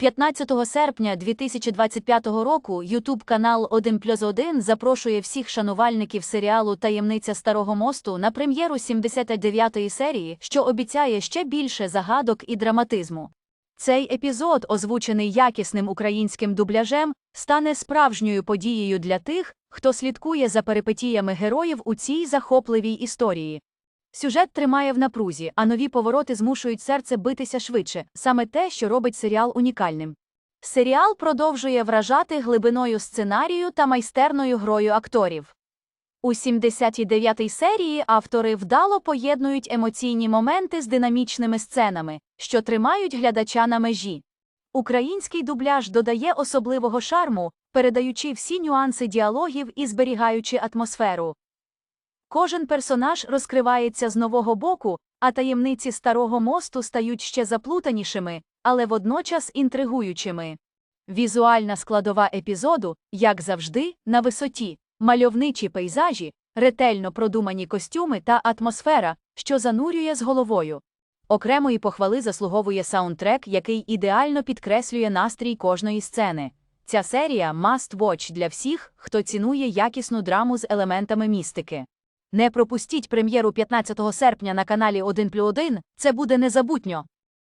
15 серпня 2025 року YouTube канал 1 плюс 1 запрошує всіх шанувальників серіалу Таємниця Старого мосту на прем'єру 79-ї серії, що обіцяє ще більше загадок і драматизму. Цей епізод, озвучений якісним українським дубляжем, стане справжньою подією для тих, хто слідкує за перипетіями героїв у цій захопливій історії. Сюжет тримає в напрузі, а нові повороти змушують серце битися швидше, саме те, що робить серіал унікальним. Серіал продовжує вражати глибиною сценарію та майстерною грою акторів. У 79-й серії автори вдало поєднують емоційні моменти з динамічними сценами, що тримають глядача на межі. Український дубляж додає особливого шарму, передаючи всі нюанси діалогів і зберігаючи атмосферу. Кожен персонаж розкривається з нового боку, а таємниці старого мосту стають ще заплутанішими, але водночас інтригуючими. Візуальна складова епізоду, як завжди, на висоті, мальовничі пейзажі, ретельно продумані костюми та атмосфера, що занурює з головою. Окремої похвали заслуговує саундтрек, який ідеально підкреслює настрій кожної сцени. Ця серія must watch для всіх, хто цінує якісну драму з елементами містики. Не пропустіть прем'єру 15 серпня на каналі 1+1, це буде незабутньо.